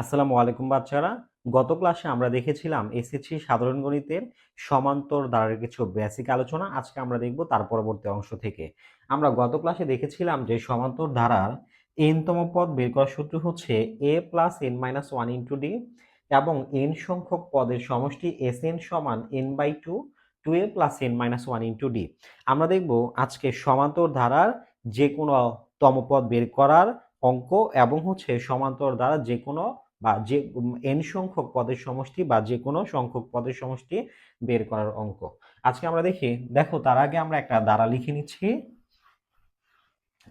আসসালামু আলাইকুম বাচ্চারা। গত ক্লাসে আমরা দেখেছিলাম এসএসসি সাধারণ গণিতের সমান্তর দ্বারের কিছু বেসিক আলোচনা। আজকে আমরা দেখব তার পরবর্তী অংশ থেকে। আমরা গত ক্লাসে দেখেছিলাম যে সমান্তর ধারার এনতম পদ বের করার সূত্র হচ্ছে A plus N minus one into D এবং এন সংখ্যক পদের সমষ্টি এস এন সমান N by two two A plus N minus one into D আমরা দেখব আজকে সমান্তর ধারার যে কোনো তমপদ বের করার অঙ্ক এবং হচ্ছে সমান্তর দ্বারা যে কোনো বা যে এন সংখ্যক পদের সমষ্টি বা যে কোনো সংখ্যক পদের সমষ্টি বের করার অঙ্ক। আজকে আমরা দেখি, দেখো তার আগে আমরা একটা দ্বারা লিখে নিচ্ছি।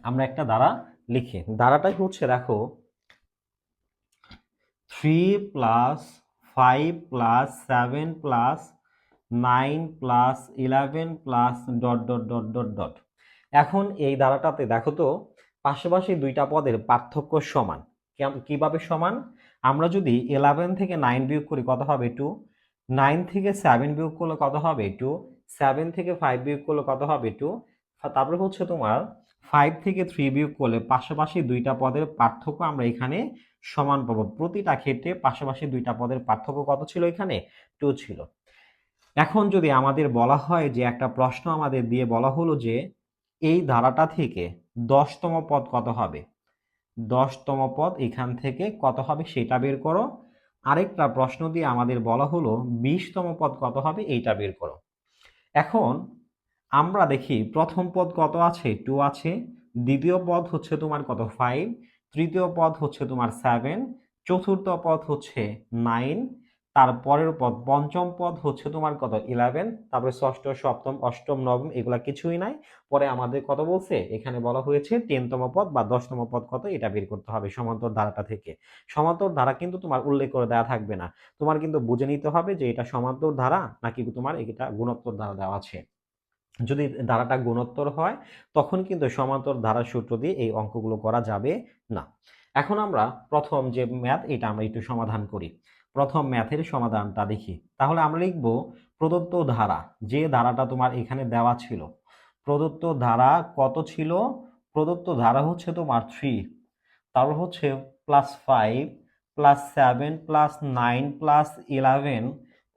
আমরা একটা দ্বারা লিখি। দ্বারাটাই হচ্ছে, দেখো three plus five plus seven plus nine plus eleven plus dot dot dot dot dot এখন এই দ্বারাটাতে দেখো তো, পাশাপাশি দুইটা পদের পার্থক্য সমান। কীভাবে সমান? আমরা যদি ইলেভেন থেকে নাইন বিয়োগ করি কত হবে টু নাইন থেকে সেভেন বিয়োগ করলে কত হবে টু সেভেন থেকে ফাইভ বিয়োগ করলে কত হবে টু তারপরে হচ্ছে তোমার ফাইভ থেকে থ্রি বিয়োগ করলে পাশাপাশি দুইটা পদের পার্থক্য আমরা এখানে সমান পাবো। প্রতিটা ক্ষেত্রে পাশাপাশি দুইটা পদের পার্থক্য কত ছিল এখানে? টু ছিল। এখন যদি আমাদের বলা হয় যে একটা প্রশ্ন আমাদের দিয়ে বলা হলো যে এই ধারাটা থেকে দশতম পদ কত হবে? দশতম পদ, এখান থেকে কত হবে সেটা বের করো। আরেকটা প্রশ্ন দিয়ে আমাদের বলা হলো, বিশতম পদ কত হবে এইটা বের করো। এখন আমরা দেখি, প্রথম পদ কত আছে? টু আছে। দ্বিতীয় পদ হচ্ছে তোমার কত? ফাইভ তৃতীয় পদ হচ্ছে তোমার সেভেন চতুর্থ পদ হচ্ছে নাইন তারপরের পদ, পঞ্চম পদ হচ্ছে তোমার কত? ইলেভেন তারপরে ষষ্ঠ, সপ্তম, অষ্টম, নবম, এগুলা কিছুই নাই। পরে আমাদের কত বলছে? এখানে বলা হয়েছে টেনতম পদ বা দশতম পদ কত? এটা বের করতে হবে সমান্তর ধারাটা থেকে। সমান্তর ধারা কিন্তু তোমার উল্লেখ করে দেওয়া থাকবে না। তোমার কিন্তু বুঝে নিতে হবে যে এটা সমান্তর ধারা নাকি তোমার এটা গুণোত্তর ধারা দেওয়া আছে। যদি ধারাটা গুণোত্তর হয়, তখন কিন্তু সমান্তর ধারার সূত্র দিয়ে এই অঙ্কগুলো করা যাবে না। এখন আমরা প্রথম যে ম্যাথ এটা আমরা একটু সমাধান করি। প্রথম ম্যাথের সমাধানটা দেখি। তাহলে আমরা লিখব প্রদত্ত ধারা, যে ধারাটা তোমার এখানে দেওয়া ছিল। প্রদত্ত ধারা কত ছিল? প্রদত্ত ধারা হচ্ছে তোমার থ্রি তারপর হচ্ছে plus five plus seven plus nine plus eleven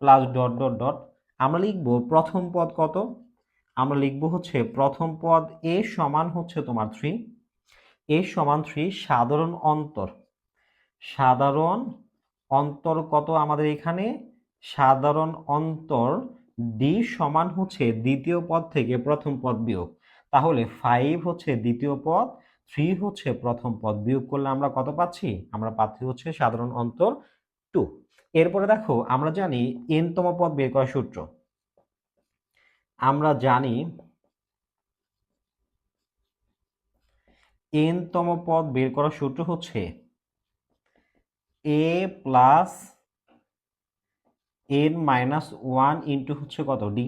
plus dot dot dot আমরা লিখব প্রথম পদ কত? আমরা লিখব হচ্ছে প্রথম পদ এ সমান হচ্ছে তোমার থ্রি এ সমান থ্রি সাধারণ অন্তর। সাধারণ অন্তর কত আমাদের এখানে? সাধারণ অন্তর ডি সমান হচ্ছে দ্বিতীয় পদ থেকে প্রথম পদ বিয়োগ। তাহলে ফাইভ হচ্ছে দ্বিতীয় পদ থ্রি হচ্ছে প্রথম পদ বিয়োগ করলে আমরা কত পাচ্ছি? আমরা পাচ্ছি হচ্ছে সাধারণ অন্তর টু এরপরে দেখো, আমরা জানি এনতম পদ বের করার সূত্র। আমরা জানি এনতম পদ বের করার সূত্র হচ্ছে A plus N minus one into হচ্ছে কত? ডি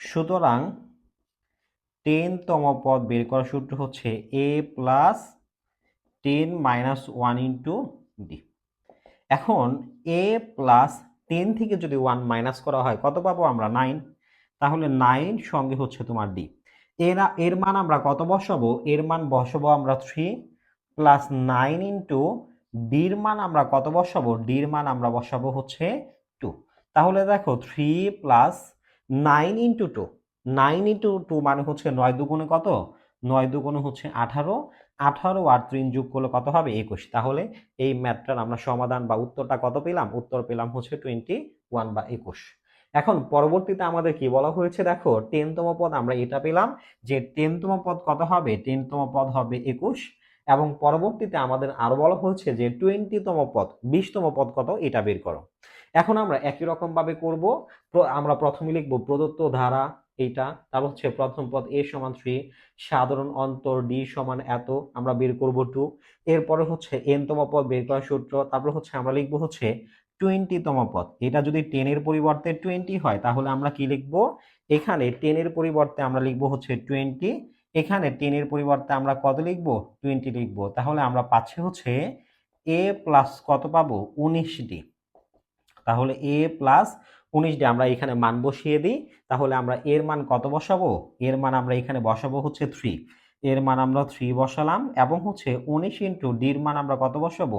সুতরাং টেনতম পদ বের করার সূত্র হচ্ছে A plus ten minus one into D এখন এ প্লাস টেন থেকে যদি ওয়ান মাইনাস করা হয়, কত পাবো আমরা? নাইন তাহলে নাইন সঙ্গে হচ্ছে তোমার ডি এর এর মান আমরা কত বসাবো? এর মান বসাবো আমরা থ্রি প্লাস নাইন ইন্টু ডির মান আমরা কত বসাবো? ডির মান আমরা বসাবো হচ্ছে টু তাহলে দেখো three plus nine into two nine into two মানে হচ্ছে নয় দুগুণে কত? নয় দুগুণে হচ্ছে আঠারো। আঠারো আর তিন যোগ করলে কত হবে? একুশ। তাহলে এই ম্যাথটার আমরা সমাধান বা উত্তরটা কত পেলাম? উত্তর পেলাম হচ্ছে টোয়েন্টি ওয়ান বা একুশ। এখন পরবর্তীতে আমাদের কি বলা হয়েছে? দেখো টেনতম পদ আমরা এটা পেলাম যে টেনতম পদ কত হবে? টেনতম পদ হবে একুশ। এবং পরবর্তীতে আমাদের আরও বলা হয়েছে যে টোয়েন্টিতম পদ, বিশতম পদ কত? এটা বের করো। এখন আমরা একই রকম ভাবে করব আমরা প্রথমে লিখব প্রদত্ত ধারা এইটা, তারপর হচ্ছে প্রথম পদ এ সমান থ্রি, সাধারণ অন্তর ডি সমান এত, আমরা বের করব টু। এরপরে হচ্ছে এনতম পদ বের করার সূত্র, তারপর হচ্ছে আমরা লিখব হচ্ছে টোয়েন্টিতম পদ। এটা যদি টেনের পরিবর্তে টোয়েন্টি হয়, তাহলে আমরা কি লিখব? এখানে টেনের পরিবর্তে আমরা লিখব হচ্ছে টোয়েন্টি এখানে টেনের পরিবর্তে আমরা কত লিখব? টোয়েন্টি লিখব। তাহলে আমরা পাচ্ছি হচ্ছে এ প্লাস কত পাবো? উনিশ ডি তাহলে এ প্লাস উনিশ ডি আমরা এখানে মান বসিয়ে দিই। তাহলে আমরা এর মান কত বসাবো? এর মান আমরা এখানে বসাবো হচ্ছে থ্রি এর মান আমরা থ্রি বসালাম এবং হচ্ছে উনিশ ইন্টু ডির মান আমরা কত বসাবো?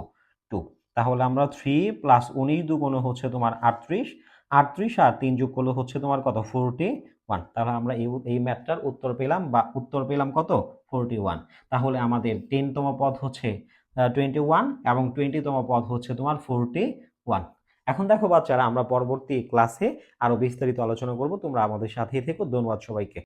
টু তাহলে আমরা থ্রি প্লাস উনিশ দুগুণ হচ্ছে তোমার আটত্রিশ। আটত্রিশ আর তিন যোগ করলে হচ্ছে তোমার কত? ফোরটি ওয়ান তাহলে আমরা এই এই ম্যাথটার উত্তর পেলাম বা উত্তর পেলাম কত? ফোরটি ওয়ান তাহলে আমাদের টেনতম পদ হচ্ছে টোয়েন্টি ওয়ান এবং টোয়েন্টিতম পদ হচ্ছে তোমার ফোরটি ওয়ান এখন দেখো বাচ্চারা, আমরা পরবর্তী ক্লাসে আরও বিস্তারিত আলোচনা করব। তোমরা আমাদের সাথেই থেকো। ধন্যবাদ সবাইকে।